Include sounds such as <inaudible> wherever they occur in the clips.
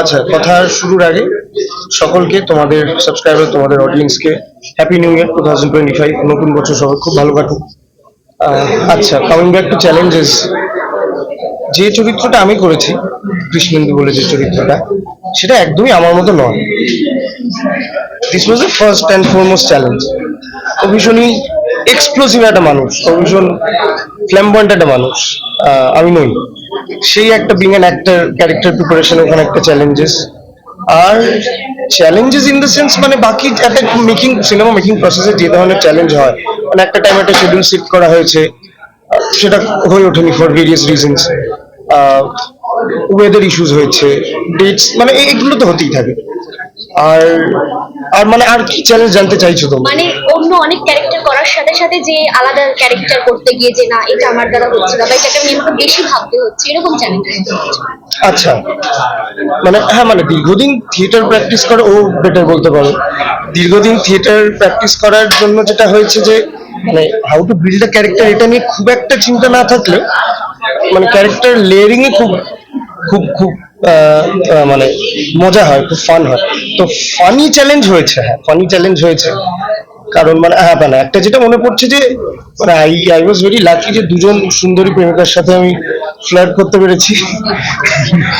আচ্ছা কথা শুরুর আগে সকলকে, তোমাদের সাবস্ক্রাইবার তোমাদের অডিয়েন্সকে happy new year two thousand twenty five নতুন বছর সবাই খুব ভালো কাটুক। আচ্ছা কামিং ব্যাক টু চ্যালেঞ্জেস যে চরিত্রটা আমি করেছি, কৃষ্ণেন্দু বলে যে চরিত্রটা, সেটা একদমই আমার মতো নয়। This was the first and foremost challenge ও ভীষণই এক্সপ্লোসিভ একটা মানুষ ও ভীষণ ফ্ল্যাম্বয়েন্ট একটা মানুষ। আমি নই। সেই একটা being an actor character preparation ওখানে একটা চ্যালেঞ্জেস আর চ্যালেঞ্জেস ইন দ্য সেন্স মানে বাকি একটা মেকিং সিনেমা মেকিং প্রসেসে যে ধরনের চ্যালেঞ্জ হয় মানে একটা টাইম একটা শিডিউল সেট করা হয়েছে, সেটা হয়ে ওঠেনি for various reasons weather issues হয়েছে ডেটস মানে এগুলো তো হতেই থাকে। আর আর মানে আর কি চ্যালেঞ্জ জানতে চাইছো তোমরা? মানে অনেক ক্যারেক্টার করার সাথে সাথে যে আলাদা ক্যারেক্টার করতে গিয়ে যে না, এটা আমার দ্বারা হচ্ছে না, বা এটাকে আমাকে বেশি ভাবতে হচ্ছে, এরকম চ্যালেঞ্জ আচ্ছা। মানে হ্যাঁ মানে দীর্ঘদিন থিয়েটার প্র্যাকটিস করা, ও বেটার বলতে পারো। দীর্ঘদিন থিয়েটার প্র্যাকটিস করার জন্য যেটা হয়েছে যে মানে how to build a character এটা নিয়ে খুব একটা চিন্তা না থাকলে মানে ক্যারেক্টার লেয়ারিং এ খুব খুব খুব মানে মজা হয়, খুব ফান হয়। তো ফানি চ্যালেঞ্জ হয়েছে হ্যাঁ ফানি চ্যালেঞ্জ হয়েছে। কারণ মানে হ্যাঁ মানে একটা যেটা মনে পড়ছে যে মানে I I was very lucky যে দুজন সুন্দরী প্রেমিকার সাথে আমি ফ্লার্ট করতে পেরেছি।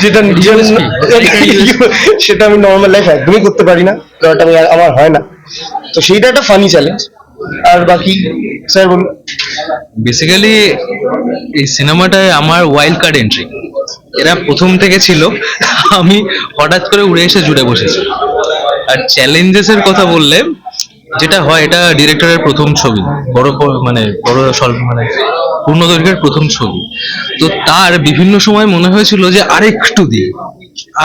যেটা নিজের <laughs> সেটা আমি নর্মাল লাইফ একদমই করতে পারি না। কারণ ওটা আমি আমার হয় না। তো সেইটা একটা ফানি চ্যালেঞ্জ আর বাকি স্যার বলুন। বেসিক্যালি এই সিনেমাটায় আমার ওয়াইল্ড কার্ড এন্ট্রি এরা প্রথম থেকে ছিল। আমি হঠাৎ করে উড়ে এসে জুড়ে বসেছি। আর চ্যালেঞ্জেস এর কথা বললে যেটা হয়, এটা ডিরেক্টরের প্রথম ছবি, বড় মানে বড় স্বল্প মানে পূর্ণ দৈর্ঘ্যের প্রথম ছবি। তো তার বিভিন্ন সময় মনে হয়েছিল যে আরেকটু দিই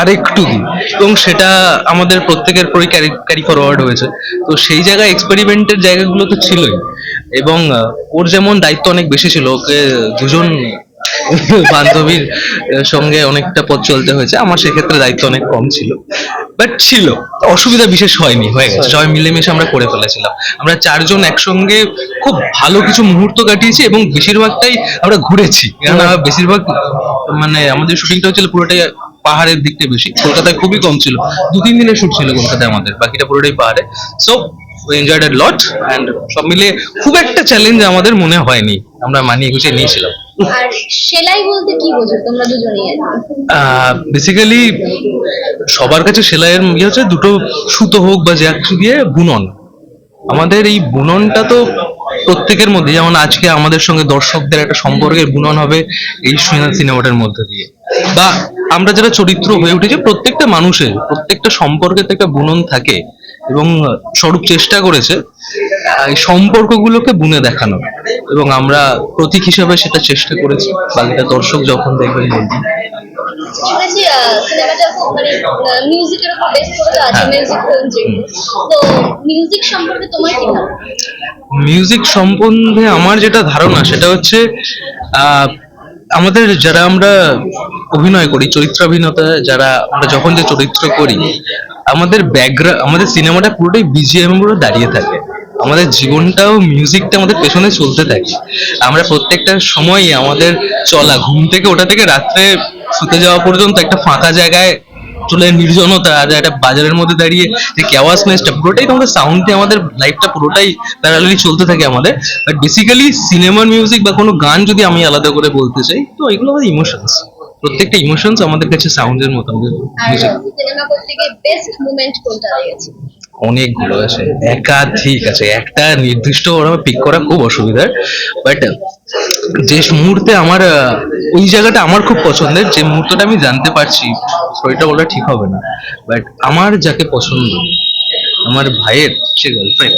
আরেকটু দিই এবং সেটা আমাদের প্রত্যেকের পরে ক্যারি ফরওয়ার্ড হয়েছে। তো সেই জায়গায় এক্সপেরিমেন্টের জায়গাগুলো তো ছিলই। এবং ওর যেমন দায়িত্ব অনেক বেশি ছিল, ওকে দুজন <laughs> বান্ধবীর সঙ্গে অনেকটা পথ চলতে হয়েছে। আমার সেক্ষেত্রে দায়িত্ব অনেক কম ছিল। বাট ছিল। অসুবিধা বিশেষ হয়নি, হয়ে গেছে। সবাই মিলেমিশে আমরা করে ফেলেছিলাম। আমরা চারজন একসঙ্গে খুব ভালো কিছু মুহূর্ত কাটিয়েছি এবং বেশিরভাগটাই আমরা ঘুরেছি। আমরা বেশিরভাগ মানে আমাদের শুটিংটা হচ্ছিল পুরোটাই পাহাড়ের দিকটা বেশি। কলকাতায় খুবই কম ছিল। দু তিন দিনের শুট ছিল কলকাতায় আমাদের। বাকিটা পুরোটাই পাহাড়ে। So enjoyed a lot and সব মিলে খুব একটা চ্যালেঞ্জ আমাদের মনে হয়নি। আমরা মানিয়ে গুছিয়ে নিয়েছিলাম। আর সেলাই বলতে কি বোঝো? তোমরা দুজনেই বেসিক্যালি সবার কাছে সেলাইয়ের ইয়ে হচ্ছে দুটো সুতো হোক বা যা কিছু দিয়ে বুনন। আমাদের এই বুননটা তো প্রত্যেকের মধ্যে যেমন আজকে আমাদের সঙ্গে দর্শকদের একটা সম্পর্কের বুনন হবে এই সিনে- সিনেমাটার মধ্যে দিয়ে। বা আমরা যারা চরিত্র হয়ে উঠেছি প্রত্যেকটা মানুষের প্রত্যেকটা সম্পর্কের তো একটা বুনন থাকে। এবং স্বরূপ চেষ্টা করেছে এই সম্পর্কগুলোকে বুনে দেখানো। এবং আমরা প্রতীক হিসাবে সেটা চেষ্টা করেছি বাকিটা দর্শক যখন দেখবেন বলবেন। শুনেছি সিনেমাটা খুব মানে মিউজিকের উপর বেস করে আছে হ্যাঁ। মিউজিক ফিল্ম তো মিউজিক সম্পর্কে তোমার কি ধারণা? মিউজিক সম্বন্ধে আমার যেটা ধারণা সেটা হচ্ছে আমাদের যারা আমরা অভিনয় করি চরিত্রাভিনেতা যারা আমরা যখন যে চরিত্র করি আমাদের ব্যাকগ্রাউন্ড আমাদের সিনেমাটা পুরোটাই বিজিএম উপরে দাঁড়িয়ে থাকে। আমাদের জীবনটাও মিউজিকটা আমাদের পেছনে চলতে থাকে। আমরা প্রত্যেকটা সময়ই আমাদের চলা, ঘুম থেকে ওটা থেকে রাত্রে শুতে যাওয়া পর্যন্ত একটা ফাঁকা জায়গায় চলে নির্জনতা, আর একটা বাজারের মধ্যে দাঁড়িয়ে যে কেওয়াসনেসটা পুরোটাই আমাদের সাউন্ডে আমাদের লাইফটা পুরোটাই প্যারালালি চলতে থাকে আমাদের। বাট বেসিক্যালি সিনেমার মিউজিক বা কোনো গান যদি আমি আলাদা করে বলতে চাই, তো এগুলো আমাদের ইমোশনস প্রত্যেকটা ইমোশনস আমাদের কাছে সাউন্ডের মতো আমাদের আর সিনেমা করতে গিয়ে বেস্ট কোনটা লেগেছে অনেকগুলো আছে একাধিক আছে। একটা নির্দিষ্ট ওরা পিক করা খুব অসুবিধার বাট যে মুহূর্তে আমার ওই জায়গাটা আমার খুব পছন্দের যে মুহূর্তটা আমি জানতে পারছি স্টোরিটা বলা ঠিক হবে না বাট আমার যাকে পছন্দ আমার ভাইয়ের সে গার্লফ্রেন্ড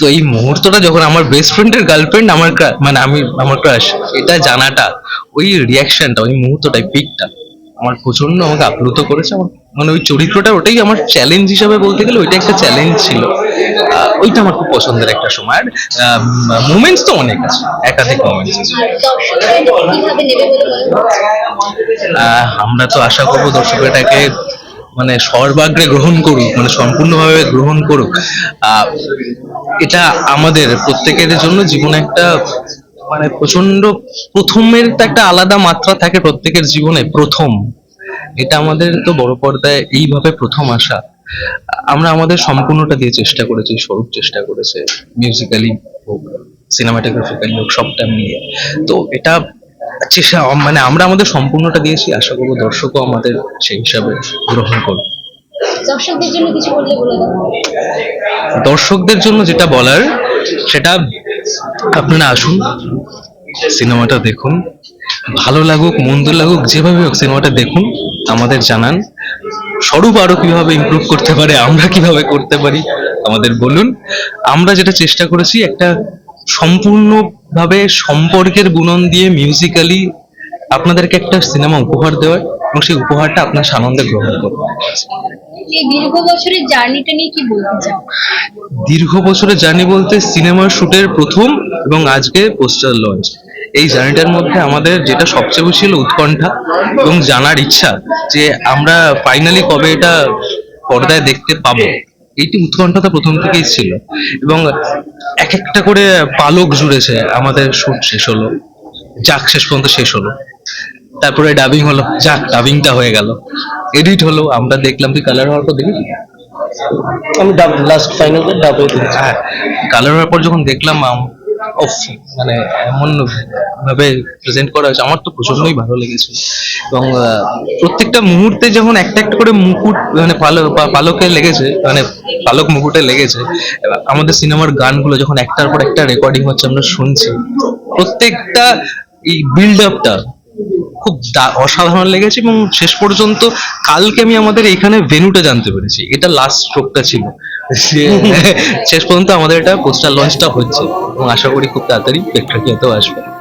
তো এই মুহূর্তটা যখন আমার বেস্ট ফ্রেন্ডের গার্লফ্রেন্ড আমার মানে আমি আমার ক্রাশ এটা জানাটা ওই রিয়াকশনটা ওই মুহূর্তটা পিকটা আমার প্রচণ্ড আমাকে আপ্লুত করেছে। আমার মানে ওই চরিত্রটা ওটাই আমার চ্যালেঞ্জ হিসাবে বলতে গেলে ওইটা একটা চ্যালেঞ্জ ছিল। ওইটা আমার খুব পছন্দের একটা সময়। আর মুমেন্টস তো অনেক আছে, একাধিক মুমেন্টস আছে। আমরা তো আশা করব দর্শক এটাকে মানে সর্বাগ্রে গ্রহণ করুক মানে সম্পূর্ণভাবে গ্রহণ করুক। এটা আমাদের প্রত্যেকের জন্য জীবনে একটা মানে প্রচণ্ড প্রথমের তো একটা আলাদা মাত্রা থাকে প্রত্যেকের জীবনে প্রথম। এটা আমাদের তো বড় পর্দায় এইভাবে প্রথম আসা। আমরা আমাদের সম্পূর্ণটা দিয়ে চেষ্টা করেছি স্বরূপ চেষ্টা করেছে মিউজিক্যালি হোক সিনেমাটোগ্রাফিক্যালি হোক সবটা মিলিয়ে তো এটা চেষ্টা মানে আমরা আমাদের সম্পূর্ণটা দিয়েছি আশা করব দর্শকও আমাদের সেই হিসাবে গ্রহণ করবে। জন্য দর্শকদের জন্য যেটা বলার সেটা আপনারা আসুন, সিনেমাটা দেখুন, ভালো লাগুক, মন্দ লাগুক, যেভাবে হোক সিনেমাটা দেখুন, আমাদের জানান, স্বরূপ আরও কীভাবে ইমপ্রুভ করতে পারে, আমরা কীভাবে করতে পারি, আমাদের বলুন। আমরা যেটা চেষ্টা করেছি, একটা সম্পূর্ণভাবে সম্পর্কের গুণন দিয়ে মিউজিক্যালি আপনাদেরকে একটা সিনেমা উপহার দেওয়ার, এবং সেই উপহারটা আপনার সানন্দে গ্রহণ করবেন এই দীর্ঘ বছরের জার্নিটা নিয়ে কি বলতে চাও? দীর্ঘ বছরের জার্নি বলতে সিনেমার শুটের প্রথম এবং আজকে পোস্টার লঞ্চ। এই জার্নিটার মধ্যে আমাদের যেটা সবচেয়ে বেশি ছিল উৎকণ্ঠা এবং জানার ইচ্ছা যে আমরা ফাইনালি কবে এটা পর্দায় দেখতে পাবো। এইটি উৎকণ্ঠাটা প্রথম থেকেই ছিল এবং এক একটা করে পালক জুড়েছে আমাদের শুট শেষ হলো, যাক শেষ পর্যন্ত শেষ হলো। তারপরে ডাবিং হলো, যাক ডাবিংটা হয়ে গেল। এডিট হলো আমরা দেখলাম তুই কালার হওয়ার পর দেখেছি আমি ডাব লাস্ট ফাইনাল ডাবে হ্যাঁ কালার হওয়ার পর যখন দেখলাম উফ, মানে এমন ভাবে প্রেজেন্ট করা হয়েছে আমার তো প্রচন্ডই ভালো লেগেছে। এবং প্রত্যেকটা মুহূর্তে যখন একটা একটা করে মুকুট মানে পালকে লেগেছে মানে পালক মুকুটে লেগেছে আমাদের সিনেমার গানগুলো যখন একটার পর একটা রেকর্ডিং হচ্ছে আমরা শুনছি। প্রত্যেকটা এই বিল্ড আপটা খুব অসাধারণ লেগেছে এবং শেষ পর্যন্ত কালকে আমি আমাদের এখানে ভেনুটা জানতে পেরেছি। এটা লাস্ট স্ট্রোকটা ছিল। <laughs> শেষ পর্যন্ত আমাদের এটা পোস্টার লঞ্চটা হচ্ছে। এবং আশা করি খুব তাড়াতাড়ি প্রেক্ষাগৃহতেও আসবে।